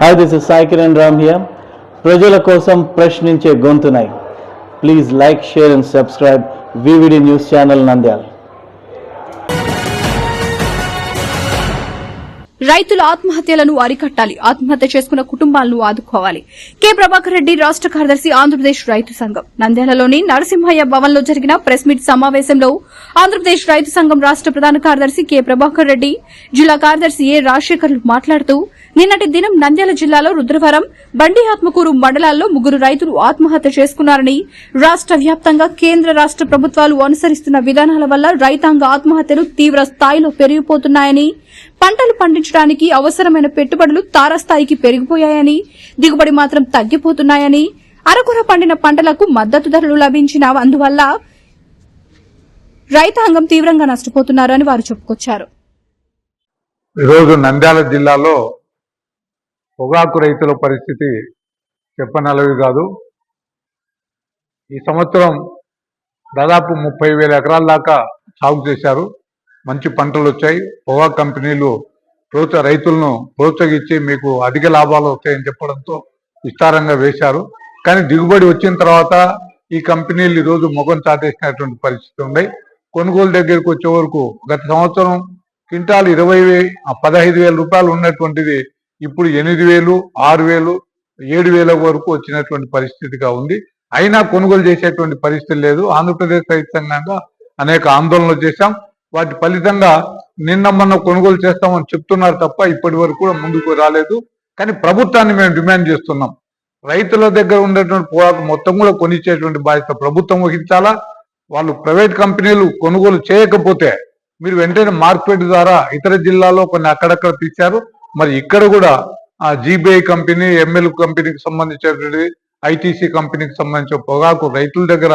Hi this is Sai Kiran Ram here ప్రజల కోసం ప్రశ్నించే గొంతునై. Please like share and subscribe VVD news channel Nandyal రైతుల ఆత్మహత్యలను అరికట్టాలి. ఆత్మహత్య చేసుకున్న కుటుంబాలను ఆదుకోవాలి. కె. ప్రభాకర్ రెడ్డి రాష్ట కార్యదర్శి ఆంధ్రప్రదేశ్ రైతు సంఘం. నంద్యాలలోని నరసింహయ్య భవన్లో జరిగిన ప్రెస్ మీట్ సమావేశంలో ఆంధ్రప్రదేశ్ రైతు సంఘం రాష్ట ప్రధాన కార్యదర్శి కె. ప్రభాకర్ రెడ్డి జిల్లా కార్యదర్శి ఏ. రాజశేఖర్లు మాట్లాడుతూ నిన్నటి దినం నంద్యాల జిల్లాలో రుద్రవరం బండి ఆత్మకూరు మండలాల్లో ముగ్గురు రైతులు ఆత్మహత్య చేసుకున్నారని రాష్ట వ్యాప్తంగా కేంద్ర రాష్ట ప్రభుత్వాలు అనుసరిస్తున్న విధానాల వల్ల రైతాంగ ఆత్మహత్యలు తీవ్ర స్థాయిలో పెరిగిపోతున్నాయని పంటలు పండించడానికి అవసరమైన పెట్టుబడులు తారస్థాయికి పెరిగిపోయాయని దిగుబడి మాత్రం తగ్గిపోతున్నాయని అరకుర పండిన పంటలకు మద్దతు ధరలు లభించిన అందువల్ల రైతాంగం తీవ్రంగా నష్టపోతున్నారని వారు చెప్పుకొచ్చారు. ఈరోజు నంద్యాల జిల్లాలో పొగాకు రైతుల పరిస్థితి చెప్పనలవి కాదు. ఈ సంవత్సరం దాదాపు ముప్పై వేల ఎకరాల దాకా సాగు చేశారు. మంచి పంటలు వచ్చాయి. పొగాకు కంపెనీలు ప్రోత్స రైతులను ప్రోత్సహించి మీకు అధిక లాభాలు వస్తాయని చెప్పడంతో విస్తారంగా వేశారు. కానీ దిగుబడి వచ్చిన తర్వాత ఈ కంపెనీలు ఈరోజు ముఖం చాటేసినటువంటి పరిస్థితి ఉన్నాయి కొనుగోలు దగ్గరికి వచ్చే వరకు గత సంవత్సరం క్వింటాల్ ఇరవై పదహైదు వేల రూపాయలు ఉన్నటువంటిది ఇప్పుడు ఎనిమిది వేలు ఆరు వేలు ఏడు వేల వరకు వచ్చినటువంటి పరిస్థితిగా ఉంది. అయినా కొనుగోలు చేసేటువంటి పరిస్థితి లేదు. ఆంధ్రప్రదేశ్ రైతాంగంగా అనేక ఆందోళనలు చేశాం. వాటి ఫలితంగా నిన్న మొన్న కొనుగోలు చేస్తామని చెప్తున్నారు తప్ప ఇప్పటి వరకు కూడా ముందుకు రాలేదు. కానీ ప్రభుత్వాన్ని మేము డిమాండ్ చేస్తున్నాం. రైతుల దగ్గర ఉండేటువంటి పొగాకు మొత్తం కూడా కొనిచ్చేటువంటి బాధ్యత ప్రభుత్వం వహించాలా? వాళ్ళు ప్రైవేట్ కంపెనీలు కొనుగోలు చేయకపోతే మీరు వెంటనే మార్కెట్ ద్వారా ఇతర జిల్లాలో కొన్ని అక్కడక్కడ తీశారు. మరి ఇక్కడ కూడా ఆ జీబీఐ కంపెనీ ఎంఎల్ కంపెనీకి సంబంధించినటువంటి ఐటీసీ కంపెనీకి సంబంధించిన పొగాకు రైతుల దగ్గర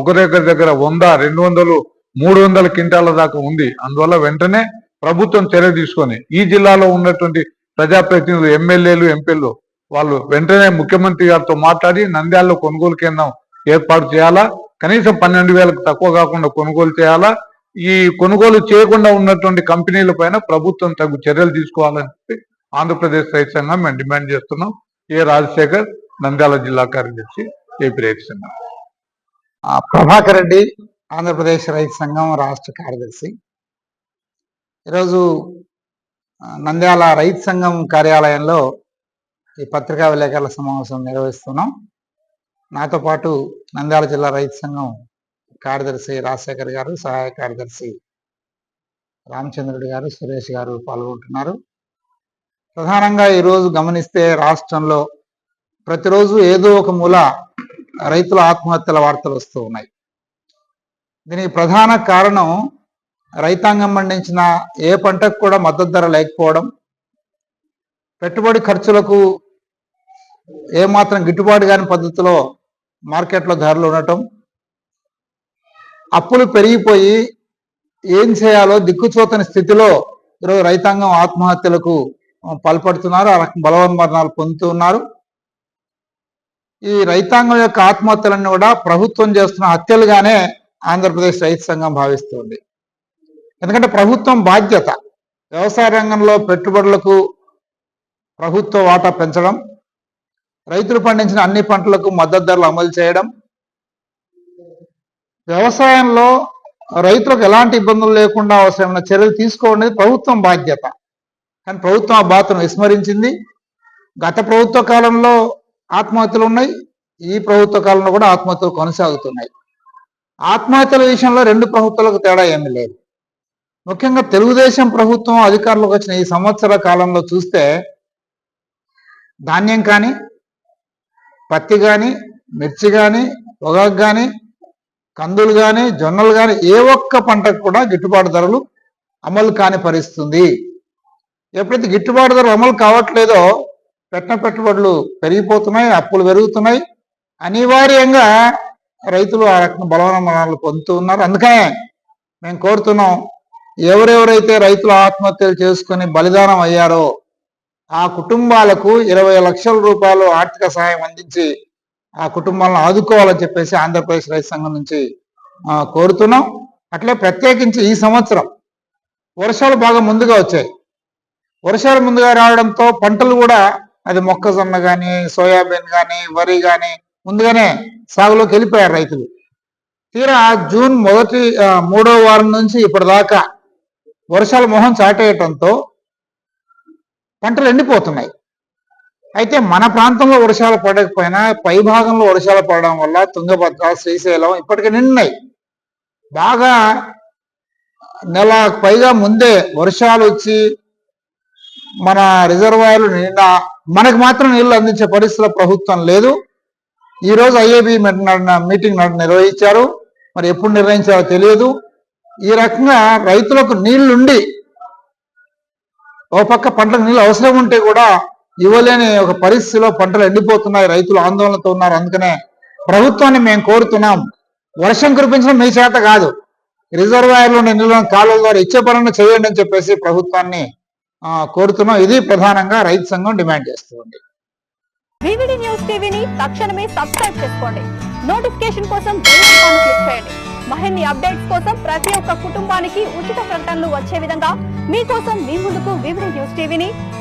ఒకరి దగ్గర వంద రెండు వందలు మూడు వందల క్వింటాల దాకా ఉంది. అందువల్ల వెంటనే ప్రభుత్వం చర్య తీసుకొని ఈ జిల్లాలో ఉన్నటువంటి ప్రజాప్రతినిధులు ఎమ్మెల్యేలు ఎంపీలు వాళ్ళు వెంటనే ముఖ్యమంత్రి గారితో మాట్లాడి నంద్యాలలో కొనుగోలు కేంద్రం ఏర్పాటు చేయాలా? కనీసం పన్నెండు వేలకు తక్కువ కాకుండా కొనుగోలు చేయాలా? ఈ కొనుగోలు చేయకుండా ఉన్నటువంటి కంపెనీల పైన ప్రభుత్వం తగు చర్యలు తీసుకోవాలని చెప్పి ఆంధ్రప్రదేశ్ రైతు సంఘం మేము డిమాండ్ చేస్తున్నాం. ఏ రాజశేఖర్ నంద్యాల జిల్లా కార్యదర్శి ఏపీ రైతు సంఘం. ప్రభాకర్ రెడ్డి ఆంధ్రప్రదేశ్ రైతు సంఘం రాష్ట్ర కార్యదర్శి. ఈరోజు నంద్యాల రైతు సంఘం కార్యాలయంలో ఈ పత్రికా విలేకరుల సమావేశం నిర్వహిస్తున్నాం. నాతో పాటు నంద్యాల జిల్లా రైతు సంఘం కార్యదర్శి రాజశేఖర్ గారు సహాయ కార్యదర్శి రామచంద్రుడు గారు సురేష్ గారు పాల్గొంటున్నారు. ప్రధానంగా ఈరోజు గమనిస్తే రాష్ట్రంలో ప్రతిరోజు ఏదో ఒక మూల రైతుల ఆత్మహత్యల వార్తలు వస్తూ ఉన్నాయి. దీనికి ప్రధాన కారణం రైతాంగం పండించిన ఏ పంటకు కూడా మద్దతు ధర లేకపోవడం పెట్టుబడి ఖర్చులకు ఏమాత్రం గిట్టుబాటు కాని పద్ధతిలో మార్కెట్లో ధరలు ఉండటం అప్పులు పెరిగిపోయి ఏం చేయాలో దిక్కుచోతని స్థితిలో ఈరోజు రైతాంగం ఆత్మహత్యలకు పాల్పడుతున్నారు. ఆ రకం బలవన్మరణాలు పొందుతూ ఉన్నారు. ఈ రైతాంగం యొక్క ఆత్మహత్యలన్నీ కూడా ప్రభుత్వం చేస్తున్న హత్యలుగానే ఆంధ్రప్రదేశ్ రైతు సంఘం భావిస్తుంది. ఎందుకంటే ప్రభుత్వం బాధ్యత. వ్యవసాయ రంగంలో పెట్టుబడులకు ప్రభుత్వ వాటా పెంచడం రైతులు పండించిన అన్ని పంటలకు మద్దతు ధరలు అమలు చేయడం వ్యవసాయంలో రైతులకు ఎలాంటి ఇబ్బందులు లేకుండా అవసరమైన చర్యలు తీసుకోవడం ప్రభుత్వం బాధ్యత. కానీ ప్రభుత్వం ఆ బాధ్యతను విస్మరించింది. గత ప్రభుత్వ కాలంలో ఆత్మహత్యలు ఉన్నాయి. ఈ ప్రభుత్వ కాలంలో కూడా ఆత్మహత్యలు కొనసాగుతున్నాయి. ఆత్మహత్యల విషయంలో రెండు ప్రభుత్వాలకు తేడా ఏమీ లేదు. ముఖ్యంగా తెలుగుదేశం ప్రభుత్వం అధికారంలోకి వచ్చిన ఈ సంవత్సర కాలంలో చూస్తే ధాన్యం కానీ పత్తి కానీ మిర్చి కానీ పొగాకు కానీ కందులు కానీ జొన్నలు కానీ ఏ ఒక్క పంటకు కూడా గిట్టుబాటు ధరలు అమలు కాని పరిస్థితుంది. ఎప్పుడైతే గిట్టుబాటు ధరలు అమలు కావట్లేదో పెట్టిన పెట్టుబడులు పెరిగిపోతున్నాయి అప్పులు పెరుగుతున్నాయి. అనివార్యంగా రైతులు ఆ రకం బలవనమనాలు పొందుతూ ఉన్నారు. అందుకనే మేము కోరుతున్నాం ఎవరెవరైతే రైతులు ఆత్మహత్యలు చేసుకుని బలిదానం అయ్యారో ఆ కుటుంబాలకు ఇరవై లక్షల రూపాయలు ఆర్థిక సహాయం అందించి ఆ కుటుంబాలను ఆదుకోవాలని చెప్పేసి ఆంధ్రప్రదేశ్ రైతు సంఘం నుంచి కోరుతున్నాం. అట్లే ప్రత్యేకించి ఈ సంవత్సరం వర్షాలు బాగా ముందుగా వచ్చాయి. వర్షాలు ముందుగా రావడంతో పంటలు కూడా అది మొక్కజొన్న కానీ సోయాబీన్ కానీ వరి కానీ ముందుగానే సాగులోకి వెళ్ళిపోయారు రైతులు. తీరా జూన్ మొదటి మూడో వారం నుంచి ఇప్పటిదాకా వర్షాలు మొహం చాటేయటంతో పంటలు ఎండిపోతున్నాయి. అయితే మన ప్రాంతంలో వర్షాలు పడకపోయినా పై భాగంలో వర్షాలు పడడం వల్ల తుంగభద్ర శ్రీశైలం ఇప్పటికే నిన్నాయి బాగా నెల పైగా ముందే వర్షాలు వచ్చి మన రిజర్వాయర్లు నిండా మనకు మాత్రం నీళ్ళు అందించే పరిస్థితుల ప్రభుత్వం లేదు. ఈరోజు ఐఏబి మీటింగ్ నిర్వహించారు. మరి ఎప్పుడు నిర్వహించారో తెలియదు. ఈ రకంగా రైతులకు నీళ్ళుండి ఓ పక్క పంటకు నీళ్ళు అవసరం ఉంటే కూడా ఇవ్వలేని ఒక పరిస్థితిలో పంటలు ఎండిపోతున్నాయి రైతులు ఆందోళనతో ఉన్నారు. అందుకనే ప్రభుత్వాన్ని మేము కోరుతున్నాం. వర్షం కురిపించడం మీ చేత కాదు. రిజర్వాయర్లో నీళ్ళను కాలువల ద్వారా ఇచ్చే పనులను చేయండి అని చెప్పేసి ప్రభుత్వాన్ని కోరుతున్నాం. ఇది ప్రధానంగా రైతు సంఘం డిమాండ్ చేస్తుంది. న్యూస్ టీవీని తక్షణమే సబ్స్క్రైబ్ చేసుకోండి. నోటిఫికేషన్ కోసం బెల్ క్లిక్ చేయండి. మరిన్ని అప్డేట్స్ కోసం ప్రతి ఒక్క కుటుంబానికి ఉచిత ప్రకటనలు వచ్చే విధంగా మీకోసం మీ ముందుకు వివిడి న్యూస్ టీవీని